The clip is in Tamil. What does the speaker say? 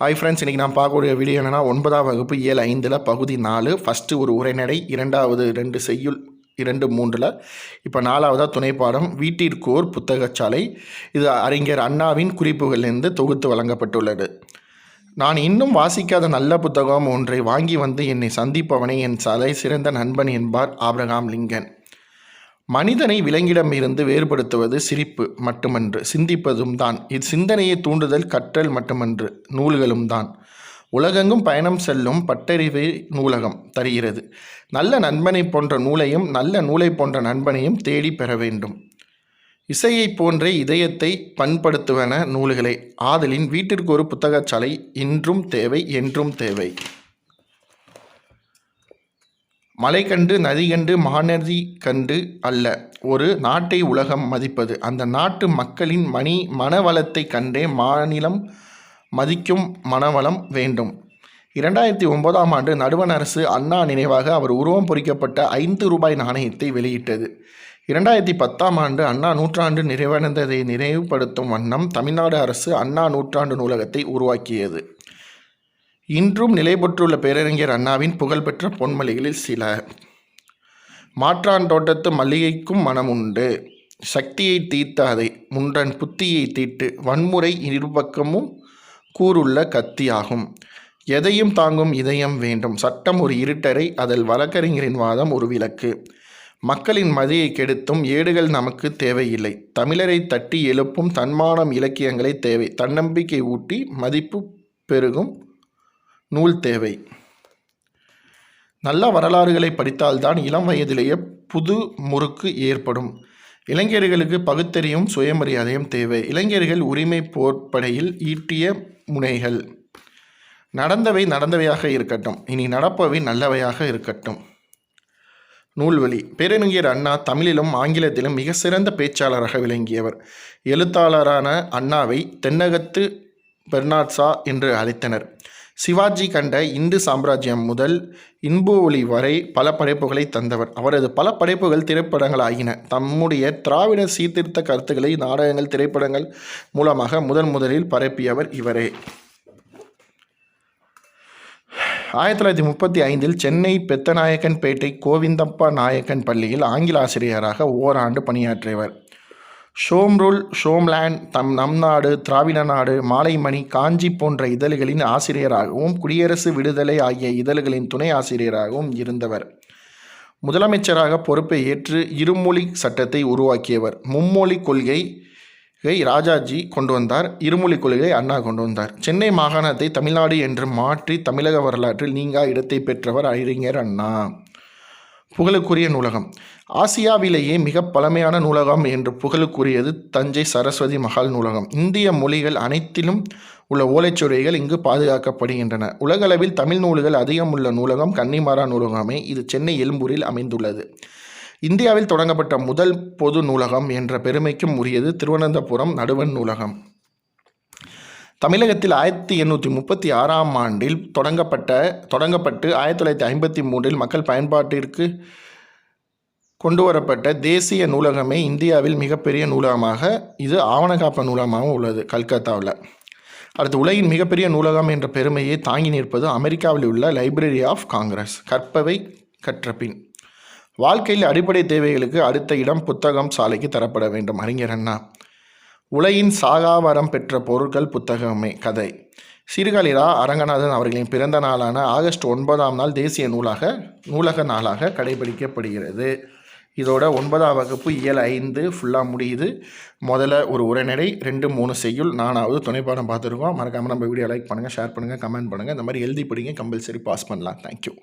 ஹாய் ஃப்ரெண்ட்ஸ் இன்றைக்கி நான் பார்க்கக்கூடிய வீடியோ என்னென்னா ஒன்பதாம் வகுப்பு ஏழு ஐந்தில் பகுதி நாலு ஃபஸ்ட்டு ஒரு உரைநடை இரண்டாவது ரெண்டு செய்யுள் இரண்டு மூன்றில். இப்போ நாலாவதாக துணைப்பாடம் வீட்டிற்கோர் புத்தகச்சாலை. இது அறிஞர் அண்ணாவின் குறிப்புகளிலிருந்து தொகுத்து வழங்கப்பட்டுள்ளது. நான் இன்னும் வாசிக்காத நல்ல புத்தகம் ஒன்றை வாங்கி வந்து என்னை சந்திப்பவனை என் சலை சிறந்த நண்பன் என்பார் ஆப்ரகாம் லிங்கன். மனிதனை விலங்கிடமிருந்து வேறுபடுத்துவது சிரிப்பு மட்டுமன்று. சிந்திப்பதும் தான். இச்சிந்தனையை தூண்டுதல் கற்றல் மட்டுமன்று. நூல்களும் தான். உலகெங்கும் பயணம் செல்லும் பட்டறிவை நூலகம் தருகிறது. நல்ல நண்பனை போன்ற நூலையும் நல்ல நூலை போன்ற நண்பனையும் தேடி பெற வேண்டும். இசையைப் போன்றே இதயத்தை பண்படுத்துவன நூல்களை. ஆதலின் வீட்டிற்கு ஒரு புத்தகச்சாலை இன்றும் தேவை என்றும் தேவை. மலை கண்டு நதி கண்டு மாநதி கண்டு அல்ல. ஒரு நாட்டை உலகம் மதிப்பது. அந்த நாட்டு மக்களின் மணி மனவளத்தை கண்டே மாநிலம் மதிக்கும் மனவளம் வேண்டும். இரண்டாயிரத்தி ஒன்பதாம் ஆண்டு நடுவண் அரசு அண்ணா நினைவாக அவர் உருவம் பொறிக்கப்பட்ட ஐந்து ரூபாய் நாணயத்தை வெளியிட்டது. இரண்டாயிரத்தி பத்தாம் ஆண்டு அண்ணா நூற்றாண்டு நிறைவடைந்ததை நினைவுபடுத்தும் வண்ணம் தமிழ்நாடு அரசு அண்ணா நூற்றாண்டு நூலகத்தை உருவாக்கியது. இன்றும் நிலைபெற்றுள்ள பேரறிஞர் அண்ணாவின் புகழ்பெற்ற பொன்மொழிகளில் சில. மாற்றான் தோட்டத்து மல்லிகைக்கும் மனம் உண்டு சக்தியை தீர்த்தாதே முன்றன் புத்தியை தீட்டு வன்முறை இருபக்கமும் கூறுள்ள கத்தியாகும். எதையும் தாங்கும் இதயம் வேண்டும். சட்டம் ஒரு இருட்டரை அதில் வழக்கறிஞரின் வாதம் ஒரு விளக்கு. மக்களின் மதியை கெடுத்தும் ஏடுகள் நமக்கு தேவையில்லை. தமிழரை தட்டி எழுப்பும் தன்மானம் இலக்கியங்களை தேவை. தன்னம்பிக்கை ஊட்டி மதிப்பு பெருகும் நூல் தேவை. நல்ல வரலாறுகளை படித்தால்தான் இளம் வயதிலேயே புது முறுக்கு ஏற்படும். இளைஞர்களுக்கு பகுத்தறியும் சுயமரியாதையும் தேவை. இளைஞர்கள் உரிமை போர்ப்படையில் ஈட்டிய முனைகள். நடந்தவை நடந்தவையாக இருக்கட்டும். இனி நடப்பவை நல்லவையாக இருக்கட்டும். நூல்வழி. பேரறிஞர் அண்ணா தமிழிலும் ஆங்கிலத்திலும் மிக சிறந்த பேச்சாளராக விளங்கியவர். எழுத்தாளரான அண்ணாவை தென்னகத்து பெர்னாட்ஸா என்று அழைத்தனர். சிவாஜி கண்ட இந்து சாம்ராஜ்யம் முதல் இன்பு ஒளி வரை பல படைப்புகளை தந்தவர். அவரது பல படைப்புகள் திரைப்படங்களாகின. தம்முடைய திராவிட சீர்திருத்த கருத்துக்களை நாடகங்கள் திரைப்படங்கள் மூலமாக முதன் முதலில் பரப்பியவர் இவரே. ஆயிரத்தி தொள்ளாயிரத்தி முப்பத்தி ஐந்தில் சென்னை பெத்தநாயக்கன்பேட்டை கோவிந்தப்பா நாயக்கன் பள்ளியில் ஆங்கில ஆசிரியராக ஓராண்டு பணியாற்றியவர். ஷோம்ருல் ஷோம்லேண்ட் தம் நம் நாடு திராவிட நாடு மாலைமணி காஞ்சி போன்ற இதழ்களின் ஆசிரியராகவும் குடியரசு விடுதலை ஆகிய இதழ்களின் துணை ஆசிரியராகவும் இருந்தவர். முதலமைச்சராக பொறுப்பை ஏற்று இருமொழி சட்டத்தை உருவாக்கியவர். மும்மொழி கொள்கை ராஜாஜி கொண்டு வந்தார். இருமொழி கொள்கை அண்ணா கொண்டு வந்தார். சென்னை மாகாணத்தை தமிழ்நாடு என்று மாற்றி தமிழக வரலாற்றில் நீங்கா இடத்தை பெற்றவர் அறிஞர் அண்ணா. புகழுக்குரிய நூலகம். ஆசியாவிலேயே மிக பழமையான நூலகம் என்று புகழுக்குரியது தஞ்சை சரஸ்வதி மகால் நூலகம். இந்திய மொழிகள் அனைத்திலும் உள்ள ஓலைச்சுவடிகள் இங்கு பாதுகாக்கப்படுகின்றன. உலகளவில் தமிழ் நூல்கள் அதிகம் உள்ள நூலகம் கன்னிமாரா நூலகமே. இது சென்னை எழும்பூரில் அமைந்துள்ளது. இந்தியாவில் தொடங்கப்பட்ட முதல் பொது நூலகம் என்ற பெருமைக்கும் உரியது திருவனந்தபுரம் நடுவன் நூலகம். தமிழகத்தில் ஆயிரத்தி எண்ணூற்றி முப்பத்தி ஆறாம் ஆண்டில் தொடங்கப்பட்ட தொடங்கப்பட்டு ஆயிரத்தி தொள்ளாயிரத்தி ஐம்பத்தி மூன்றில் மக்கள் பயன்பாட்டிற்கு கொண்டு வரப்பட்ட தேசிய நூலகமே இந்தியாவில் மிகப்பெரிய நூலகமாக இது ஆவணக்காப்ப நூலகமாகவும் உள்ளது கல்கத்தாவில். அடுத்து உலகின் மிகப்பெரிய நூலகம் என்ற பெருமையை தாங்கி நிற்பது அமெரிக்காவில் உள்ள லைப்ரரி ஆஃப் காங்கிரஸ் கற்பவை கற்றபின் வாழ்க்கையில் அடிப்படை தேவைகளுக்கு அடுத்த இடம் புத்தகம் சாலைக்கு தரப்பட வேண்டும் அறிஞர் அண்ணா. உலகின் சாகாவரம் பெற்ற பொருட்கள் புத்தகமே கதை. சிறுகலிரா அரங்கநாதன் அவர்களின் பிறந்த நாளான ஆகஸ்ட் ஒன்பதாம் நாள் தேசிய நூலாக நூலக நாளாக கடைபிடிக்கப்படுகிறது. இதோட ஒன்பதாம் வகுப்பு இயல் ஐந்து ஃபுல்லாக முடியுது. முதல்ல ஒரு உரைநடை ரெண்டு மூணு செய்யுள் நானாவது துணைப்பாடம் பார்த்துருக்கோம். மறக்காமல் நம்ம வீடியோ லைக் பண்ணுங்கள் ஷேர் பண்ணுங்கள் கமெண்ட் பண்ணுங்கள் இந்த மாதிரி எழுதி படிங்க கம்பல்சரி பாஸ் பண்ணலாம். தேங்க்யூ